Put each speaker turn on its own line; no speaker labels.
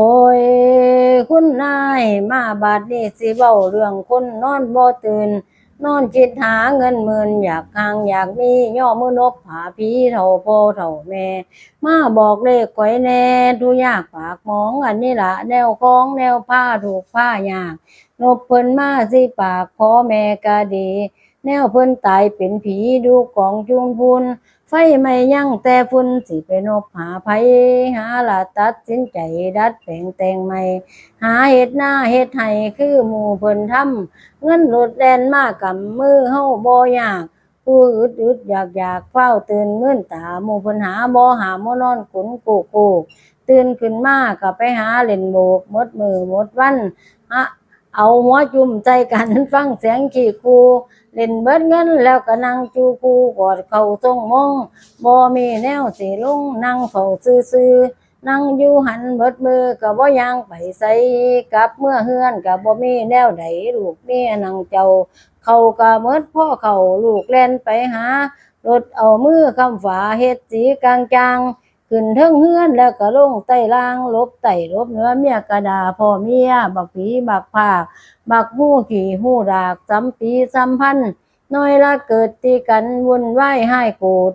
โอ้ย คุณนายมาบาดนี้สิเว้าเรื่องคนนอนบ่ตื่น นอนคิดหาเงินหมื่นอยากหางอยากมีย่อมือนบผาผีเท่าพ่อเท่าแม่ มาบอกเลขไว้แน่ทุยากปากมองอันนี้ละแนวคล้องแนวผ้าถูกผ้ายากนบเพิ่นมาสิปากพ่อแม่ก็ดี แนวเพิ่นตายเป็นผีดูกองจุนพุนไฟไม่ยั่งแต่ฝุ่นสิไปนบหาไผหาละตัดสินใจดัดแปลงแต่งใหม่ หาเฮ็ดหน้าเฮ็ดให้คือหมู่เพิ่นทำเงินหลุดแดนมากกับมือเฮาบ่ยากผู้อึดอึดอยากอยากเฝ้าตื่นมื่นตาหมู่เพิ่นหาบ่หาบ่นอนขุนกูกูตื่นขึ้นมาก็ไปหาเล่นโบกหมดมือหมดวันอะ เอาหัวจุ่มใจกันฟังเสียงขี้คูเล่นเบิดเงินแล้วก็นั่งจูคูกอดเข้าทรงมงบ่มีแนวสิลงนั่งเฝ้าซื่อๆนั่งอยู่หันเบิดมือก็บ่ย่างไปไสกลับเมื่อเฮือนก็บ่มีแนวใดลูกเมียนั่งเจ้าเขาก็เมิดพ่อเขาลูกแล่นไปหารถเอามือคำฝาเฮ็ดสีกลางจาง ขึ้นเทิงเฮือนแล้วก็ลงไต่ล่างลบไต่ลบเนื้อเมียกระดาพ่อเมียบักผีบักผากบักหู้ขี่หู้ดากจำปีจำพันน้อยละเกิดตีกันวุ่นวายให้โกรธ